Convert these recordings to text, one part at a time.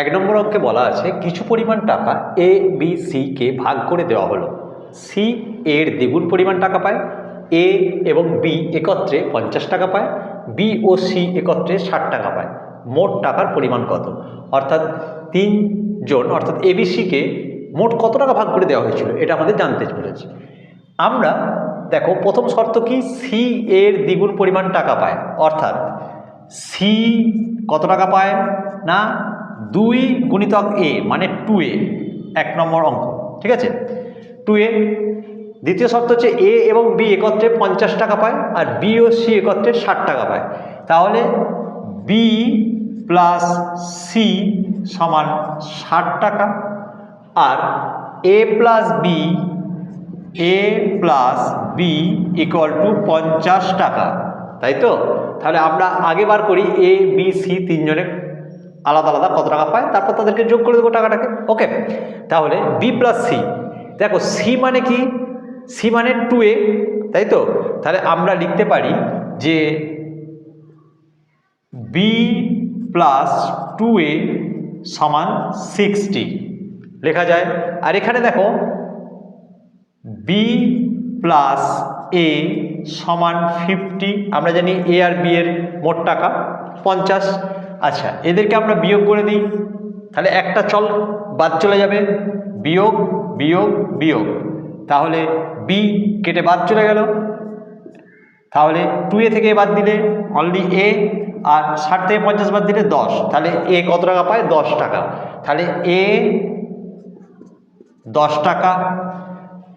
এক নম্বর অঙ্কে বলা আছে, কিছু পরিমাণ টাকা এ বি সি কে ভাগ করে দেওয়া হলো। সি এর দ্বিগুণ পরিমাণ টাকা পায় এ এবং বি একত্রে পঞ্চাশ টাকা পায় বি ও সি একত্রে ষাট টাকা পায়। মোট টাকার পরিমাণ কত? অর্থাৎ তিনজন অর্থাৎ এবিসিকে মোট কত টাকা ভাগ করে দেওয়া হয়েছিল? এটা আমাদের জানতে চলেছে আমরা, দেখো, প্রথম শর্ত কি? সি এর দ্বিগুণ পরিমাণ টাকা পায়। অর্থাৎ সি কত টাকা পায়? না দুই গুণিতক এ মানে টু এ এক নম্বর অঙ্ক, ঠিক আছে? টু এ দ্বিতীয় শর্ত হচ্ছে এ এবং বি একত্রে পঞ্চাশ টাকা পায়, আর বি ও সি একত্রে ষাট টাকা পায়। তাহলে বি প্লাস সি সমান ষাট টাকা, আর A plus B A plus B equal to পঞ্চাশ টাকা, তাই তো? তাহলে আমরা আগে বার করি এ বি সি তিনজনে আলাদা আলাদা কত টাকা পায়? তারপর তাদেরকে যোগ করে দেবো টাকাটাকে। ওকে, তাহলে বি প্লাস সি দেখো সি মানে কি? সি মানে টু এ তাই তো? তাহলে আমরা লিখতে পারি যে বি প্লাস টু এ সমান সিক্সটি লেখা যায়? আর এখানে দেখো বি প্লাস এ সমান ফিফটি আমরা জানি এ আর বি এর মোট টাকা, পঞ্চাশ। আচ্ছা এদেরকে আমরা বিয়োগ করে দিই। তাহলে একটা চল বাদ চলে যাবে। বিয়োগ বিয়োগ বিয়োগ। তাহলে বি কেটে বাদ চলে গেল। তাহলে টু এ থেকে বাদ দিলে অনলি এ আর ষাট থেকে পঞ্চাশ বাদ দিলে দশ। তাহলে এ কত টাকা পায়? দশ টাকা। তাহলে এ দশ টাকা।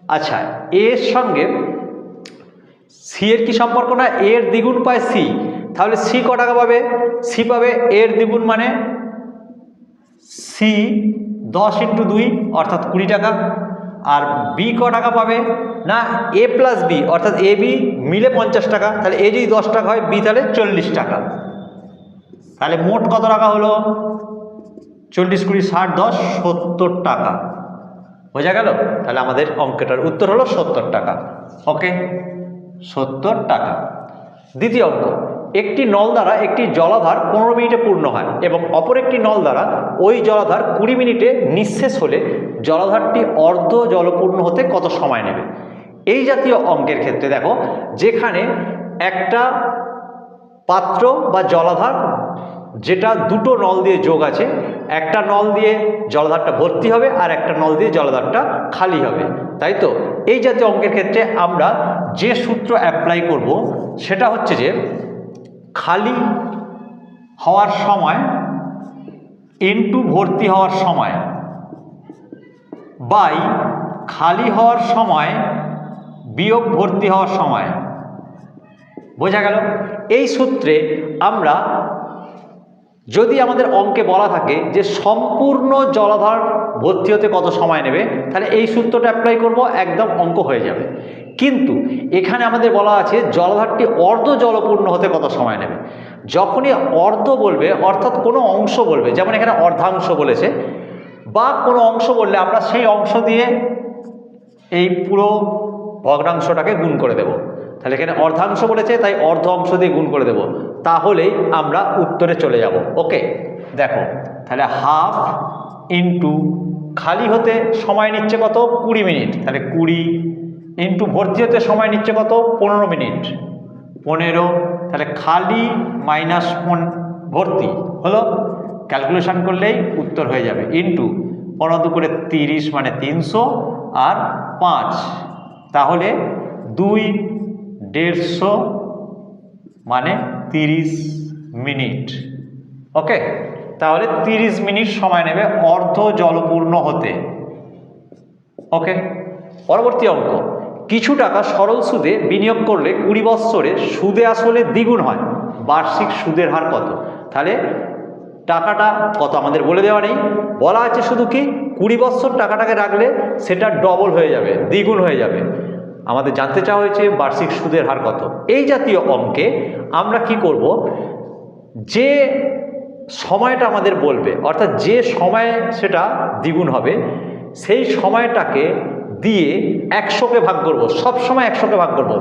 আচ্ছা এর সঙ্গে সি এর কি সম্পর্ক না? এর দ্বিগুণ পায় সি তাহলে সি ক টাকা পাবে? সি পাবে এর দ্বিগুণ মানে সি দশ ইন্টু দুই, অর্থাৎ কুড়ি টাকা। আর বি ক টাকা পাবে? না এ প্লাস বি অর্থাৎ এ বি মিলে পঞ্চাশ টাকা। তাহলে এ যদি দশ টাকা হয় বি তাহলে চল্লিশ টাকা। তাহলে মোট কত টাকা হলো? চল্লিশ কুড়ি ষাট দশ, সত্তর টাকা। বোঝা গেল? তাহলে আমাদের অঙ্কটার উত্তর হলো সত্তর টাকা। ওকে সত্তর টাকা। দ্বিতীয় অঙ্ক। একটি নল দ্বারা একটি জলাধার পনেরো মিনিটে পূর্ণ হয় এবং অপর একটি নল দ্বারা ওই জলাধার কুড়ি মিনিটে নিঃশেষ হলে জলাধারটি অর্ধ জলপূর্ণ হতে কত সময় নেবে? এই জাতীয় অঙ্কের ক্ষেত্রে দেখো, যেখানে একটা পাত্র বা জলাধার যেটা দুটো নল দিয়ে যোগ আছে, একটা নল দিয়ে জলাধারটা ভর্তি হবে আর একটা নল দিয়ে জলাধারটা খালি হবে। তাই তো? এই জাতীয় অঙ্কের ক্ষেত্রে আমরা যে সূত্র অ্যাপ্লাই করব, সেটা হচ্ছে যে খালি হওয়ার সময় ইনটু ভর্তি হওয়ার সময় বাই খালি হওয়ার সময়, বিয়োগ ভর্তি হওয়ার সময়। বোঝা গেল? এই সূত্রে আমরা যদি আমাদের অঙ্কে বলা থাকে যে সম্পূর্ণ জলাধার ভর্তি হতে কত সময় নেবে, তাহলে এই সূত্রটা অ্যাপ্লাই করব, একদম অঙ্ক হয়ে যাবে। কিন্তু এখানে আমাদের বলা আছে জলাধারটি অর্ধ জলপূর্ণ হতে কত সময় নেবে? যখনই অর্ধ বলবে, অর্থাৎ কোনো অংশ বলবে, যেমন এখানে অর্ধাংশ বলেছে, বা কোনো অংশ বললে আমরা সেই অংশ দিয়ে এই পুরো ভগ্নাংশটাকে গুণ করে দেব। তাহলে এখানে অর্ধাংশ বলেছে, তাই অর্ধ অংশ দিয়ে গুণ করে দেব। তাহলেই আমরা উত্তরে চলে যাব। ওকে, দেখো, তাহলে হাফ ইন্টু খালি হতে সময় নিচ্ছে কত? কুড়ি মিনিট। তাহলে কুড়ি ইন্টু ভর্তি হতে সময় নিচ্ছে কত? পনেরো মিনিট। পনেরো, তাহলে খালি মাইনাস ভর্তি হলো? ক্যালকুলেশন করলেই উত্তর হয়ে যাবে। ইন্টু পনেরো করে তিরিশ মানে তিনশো আর পাঁচ। তাহলে দুই দেড়শো মানে তিরিশ মিনিট। ওকে? তাহলে তিরিশ মিনিট সময় নেবে অর্ধ জলপূর্ণ হতে। ওকে? পরবর্তী অঙ্ক। কিছু টাকা সরল সুদে বিনিয়োগ করলে কুড়ি বৎসরে সুদে আসলে দ্বিগুণ হয়। বার্ষিক সুদের হার কত? তাহলে টাকাটা কত আমাদের বলে দেওয়া নেই। বলা আছে শুধু কি, কুড়ি বৎসর টাকাটাকে রাখলে সেটা ডবল হয়ে যাবে, দ্বিগুণ হয়ে যাবে। আমাদের জানতে চাওয়া হয়েছে বার্ষিক সুদের হার কত। এই জাতীয় অঙ্কে আমরা কি করব? যে সময়টা আমাদের বলবে, অর্থাৎ যে সময়ে সেটা দ্বিগুণ হবে, সেই সময়টাকে দিয়ে একশোকে ভাগ করব সব সময় একশোকে ভাগ করব।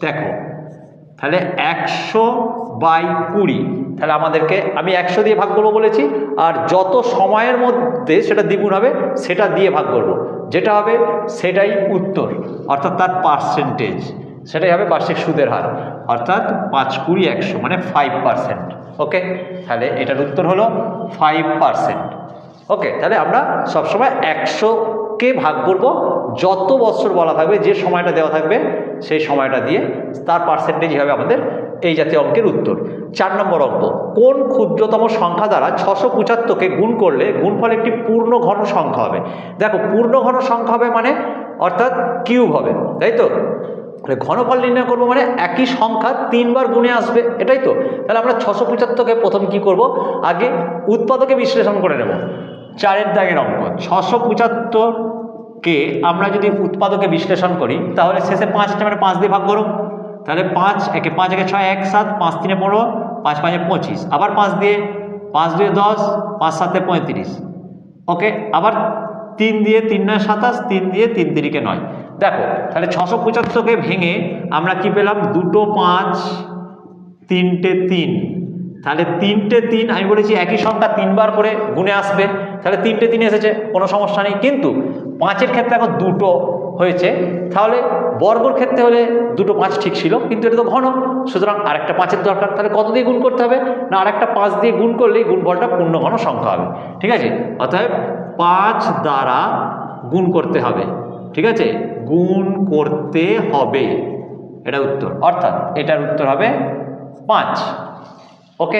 দেখো, তাহলে একশো বাই কুড়ি, তাহলে আমাদেরকে আমি একশো দিয়ে ভাগ করব বলেছি, আর যত সময়ের মধ্যে সেটা দ্বিগুণ হবে, সেটা দিয়ে ভাগ করব। যেটা হবে, সেটাই উত্তর, অর্থাৎ তার পার্সেন্টেজ সেটাই হবে বার্ষিক সুদের হার, অর্থাৎ পাঁচ কুড়ি একশো মানে ফাইভ পার্সেন্ট ওকে তাহলে এটার উত্তর হলো ফাইভ পার্সেন্ট ওকে তাহলে আমরা সবসময় একশোকে ভাগ করব, যত বছর বলা থাকবে, যে সময়টা দেওয়া থাকবে, সেই সময়টা দিয়ে তার পার্সেন্টেজ হবে আমাদের এই জাতীয় অঙ্কের উত্তর। চার নম্বর অঙ্ক, কোন ক্ষুদ্রতম সংখ্যা দ্বারা ছশো পঁচাত্তরকে গুণ করলে গুণফল একটি পূর্ণ ঘন সংখ্যা হবে? দেখো, পূর্ণ ঘন সংখ্যা হবে মানে অর্থাৎ কিউব হবে, তাই তো? তাহলে ঘনফল নির্ণয় করব মানে একই সংখ্যা তিনবার গুণে আসবে, এটাই তো? তাহলে আমরা ছশো পঁচাত্তরকে প্রথম কি করব? আগে উৎপাদকে বিশ্লেষণ করে নেব। চারের দাগের অঙ্ক ছশো পঁচাত্তরকে আমরা যদি উৎপাদকে বিশ্লেষণ করি, তাহলে শেষে পাঁচটা মানে পাঁচ দিয়ে ভাগ করুন। তাহলে পাঁচ, একে পাঁচ একে ছয়, এক, সাত, পাঁচ তিনে পনেরো, পাঁচ পাঁচে পঁচিশ। আবার পাঁচ দিয়ে, পাঁচ দুয়ে দশ, পাঁচ সাতে পঁয়ত্রিশ। ওকে, আবার তিন দিয়ে তিন নয় সাতাশ, তিন দিয়ে তিন তিরিকে নয়। দেখো, তাহলে ছশো পঁচাত্তরকে ভেঙে আমরা কি পেলাম? দুটো পাঁচ, তিনটে তিন। তাহলে তিনটে তিন, আমি বলেছি একই সংখ্যা তিনবার করে গুণে আসবে। তাহলে তিনটে তিন এসেছে, কোনো সমস্যা নেই। কিন্তু পাঁচের ক্ষেত্রে এখন দুটো হয়েছে। তাহলে বর্গর ক্ষেত্রে হলে দুটো পাঁচ ঠিক ছিল, কিন্তু এটা তো ঘন। সুতরাং আরেকটা পাঁচের দরকার। তাহলে কত দিয়ে গুণ করতে হবে? না, আরেকটা পাঁচ দিয়ে গুণ করলেই গুণফলটা পূর্ণ ঘন সংখ্যা হবে। ঠিক আছে? অতএব পাঁচ দ্বারা গুণ করতে হবে। ঠিক আছে? গুণ করতে হবে। এটা উত্তর। অর্থাৎ এটার উত্তর হবে পাঁচ। ওকে?